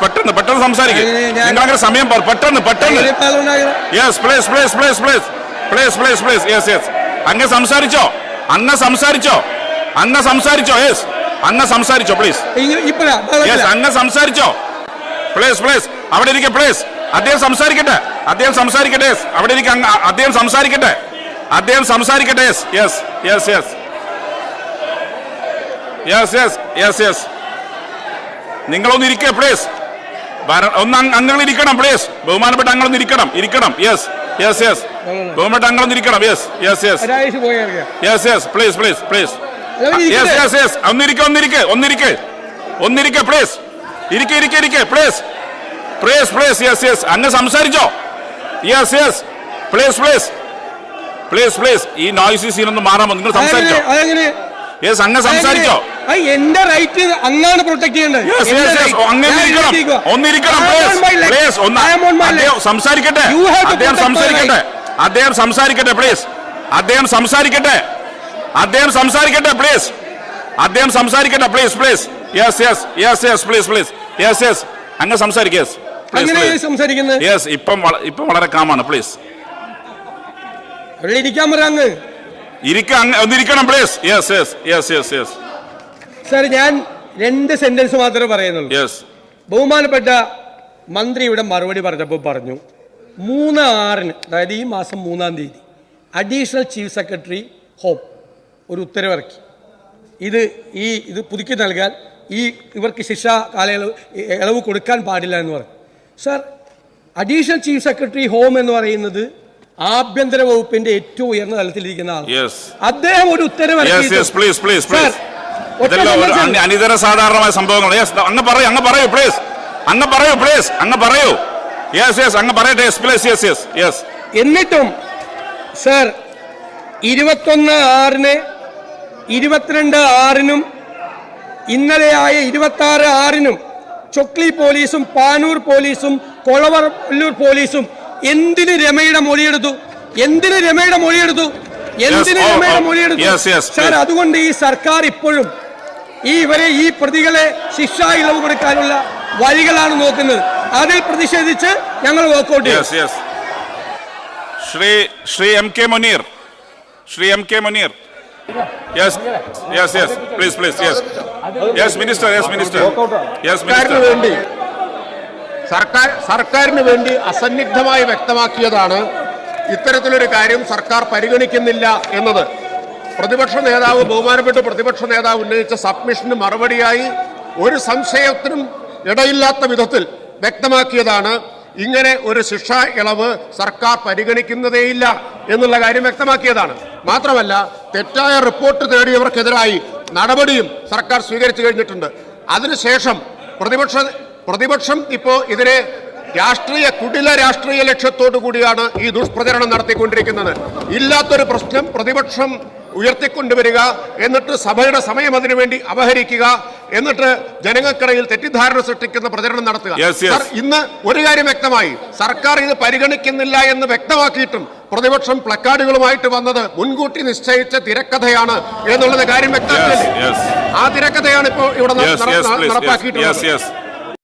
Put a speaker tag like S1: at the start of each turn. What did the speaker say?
S1: പെട്ടെന്ന് പെട്ടെന്ന് സംസാരിക്കും. നിങ്ങളങ്ങനെ സമയം പറ- പെട്ടെന്ന് പെട്ടെന്ന്. Yes please please please please please please please yes yes അങ്ങ് സംസാരിച്ചോ. അങ്ങ് സംസാരിച്ചോ. അങ്ങ് സംസാരിച്ചോ. യെസ് അങ്ങ് സംസാരിച്ചോ പ്ലീസ് യെസ് അങ്ങ് സംസാരിച്ചോ. പ്ലേസ് പ്ലേസ് അവിടെ ഇരിക്കെ പ്ലേസ് അദ്ദേഹം സംസാരിക്കട്ടെ. അദ്ദേഹം സംസാരിക്കട്ടെ. യെസ് അവിടെ ഇരിക്കെ അദ്ദേഹം സംസാരിക്കട്ടെ. അദ്ദേഹം സംസാരിക്കട്ടെ. Yes yes yes yes yes yes yes yes നിങ്ങളൊന്ന് ഇരിക്കേ പ്ലീസ് ഒന്ന് അംഗങ്ങൾ ഇരിക്കണം പ്ലീസ് ബഹുമാനപ്പെട്ട അംഗങ്ങൾ ഇരിക്കണം. ഇരിക്കണം. യെസ് യെസ് യെസ് ബഹുമാനപ്പെട്ട അംഗങ്ങൾ ഇരിക്കണം. Yes yes yes yes yes please please please yes. Yes yes ഒന്നിരിക്കെ ഒന്നിരിക്കെ ഒന്നിരിക്കെ ഒന്നിരിക്കെ പ്ലീസ് ഇരിക്കെ ഇരിക്കെ ഇരിക്കെ. Please please please yes yes അങ്ങ് സംസാരിച്ചോ. Yes yes please please please please ഈ നോയ്സി സീനൊന്ന് മാറാമോ നിങ്ങൾ സംസാരിച്ചോ. യെസ് അങ്ങ് സംസാരിച്ചോ.
S2: എന്റെ റൈറ്റ് അങ്ങാണ് പ്രൊട്ടക്ട് ചെയ്യേണ്ടത്.
S1: സംസാരിക്കട്ടെ. അദ്ദേഹം സംസാരിക്കട്ടെ. അദ്ദേഹം സംസാരിക്കട്ടെ പ്ലീസ് അദ്ദേഹം സംസാരിക്കട്ടെ. അദ്ദേഹം സംസാരിക്കട്ടെ പ്ലീസ് അദ്ദേഹം സംസാരിക്കട്ടെ please please yes yes yes yes please please yes yes അങ്ങ് സംസാരിക്കുക
S2: സംസാരിക്കുന്നത്.
S1: യെസ് ഇപ്പം ഇപ്പം വളരെ കാമാണ് പ്ലീസ്
S2: ഇരിക്കാൻ പറ അങ്ങ്.
S1: ഇരിക്കാൻ ഒന്നിരിക്കണം please yes yes yes yes yes
S2: sir ഞാൻ രണ്ട് സെന്റൻസ് മാത്രമേ പറയുന്നുള്ളൂ. ബഹുമാനപ്പെട്ട മന്ത്രി ഇവിടെ മറുപടി പറഞ്ഞപ്പോൾ പറഞ്ഞു മൂന്ന് ആറിന് അതായത് ഈ മാസം മൂന്നാം തീയതി അഡീഷണൽ ചീഫ് സെക്രട്ടറി ഹോം ഒരു ഉത്തരവിറക്കി. ഇത് ഈ ഇത് പുതുക്കി നൽകാൻ ഈ ഇവർക്ക് ശിക്ഷ കാലയളവ് ഇളവ് കൊടുക്കാൻ പാടില്ല എന്ന് പറഞ്ഞു. Sir additional chief secretary home എന്ന് പറയുന്നത് ആഭ്യന്തര വകുപ്പിന്റെ ഏറ്റവും ഉയർന്ന തലത്തിലിരിക്കുന്ന ആൾ അദ്ദേഹം ഒരു ഉത്തരവ്
S1: അനിതര സാധാരണമായ സംഭവങ്ങൾ യെസ് അങ്ങ് പറയൂ അങ്ങ് പറയൂ പ്ലീസ് അങ്ങ് പറയൂ പ്ലീസ് അങ്ങ് പറയൂ. യെസ് യെസ് അങ്ങ് പറയട്ടെ. Yes please yes yes yes
S2: എന്നിട്ടും സർ ഇരുപത്തൊന്ന് ആറിന് ഇരുപത്തിരണ്ട് ആറിനും ഇന്നലെയായ ഇരുപത്തി ആറ് ആറിനും ചൊക്ലി പോലീസും പാനൂർ പോലീസും കൊളവല്ലൂർ പോലീസും എന്തിന് രമയുടെ മൊഴിയെടുത്തു? എന്തിന് രമയുടെ മൊഴിയെടുത്തു? എന്തിന്
S1: oh,
S2: രമയുടെ
S1: oh,
S2: മൊഴിയെടുത്തു? സാർ അതുകൊണ്ട് ഈ സർക്കാർ ഇപ്പോഴും ഈ ഇവരെ ഈ പ്രതികളെ ശിക്ഷാ ഇളവ് കൊടുക്കാനുള്ള വഴികളാണ് നോക്കുന്നത്. അതിൽ പ്രതിഷേധിച്ച് ഞങ്ങൾ
S1: walkout Shri Shri M K Muneer. Shri M K Muneer. Yes yes yes please please yes yes minister yes minister yes minister
S3: വേണ്ടി സർക്കാർ സർക്കാരിന് വേണ്ടി അസന്നിഗ്ധമായി വ്യക്തമാക്കിയതാണ് ഇത്തരത്തിലൊരു കാര്യം സർക്കാർ പരിഗണിക്കുന്നില്ല എന്നത്. പ്രതിപക്ഷ നേതാവ് ബഹുമാനപ്പെട്ട പ്രതിപക്ഷ നേതാവ് ഉന്നയിച്ച സബ്മിഷന് മറുപടിയായി ഒരു സംശയത്തിനും ഇടയില്ലാത്ത വിധത്തിൽ വ്യക്തമാക്കിയതാണ് ഇങ്ങനെ ഒരു ശിക്ഷ ഇളവ് സർക്കാർ പരിഗണിക്കുന്നതേയില്ല എന്നുള്ള കാര്യം വ്യക്തമാക്കിയതാണ്. മാത്രമല്ല തെറ്റായ റിപ്പോർട്ട് തേടിയവർക്കെതിരായി നടപടിയും സർക്കാർ സ്വീകരിച്ചു കഴിഞ്ഞിട്ടുണ്ട്. അതിനുശേഷം പ്രതിപക്ഷ പ്രതിപക്ഷം ഇപ്പോൾ ഇതിനെ രാഷ്ട്രീയ കുടില രാഷ്ട്രീയ ലക്ഷ്യത്തോടു കൂടിയാണ് ഈ ദുഷ്പ്രചരണം നടത്തിക്കൊണ്ടിരിക്കുന്നത്. ഇല്ലാത്തൊരു പ്രശ്നം പ്രതിപക്ഷം ഉയർത്തിക്കൊണ്ടുവരിക എന്നിട്ട് സഭയുടെ സമയം അതിനുവേണ്ടി അപഹരിക്കുക എന്നിട്ട് ജനങ്ങൾക്കിടയിൽ തെറ്റിദ്ധാരണ സൃഷ്ടിക്കുന്ന പ്രചരണം നടത്തുക. സർ, ഇന്ന് ഒരു കാര്യം വ്യക്തമായി സർക്കാർ ഇത് പരിഗണിക്കുന്നില്ല എന്ന് വ്യക്തമാക്കിയിട്ടും പ്രതിപക്ഷം പ്ലക്കാർഡുകളുമായിട്ട് വന്നത് മുൻകൂട്ടി നിശ്ചയിച്ച തിരക്കഥയാണ് എന്നുള്ളത് കാര്യം
S1: yes.
S3: ആ തിരക്കഥയാണ് ഇപ്പോൾ ഇവിടെ നടപ്പാക്കിയിട്ടുള്ളത്.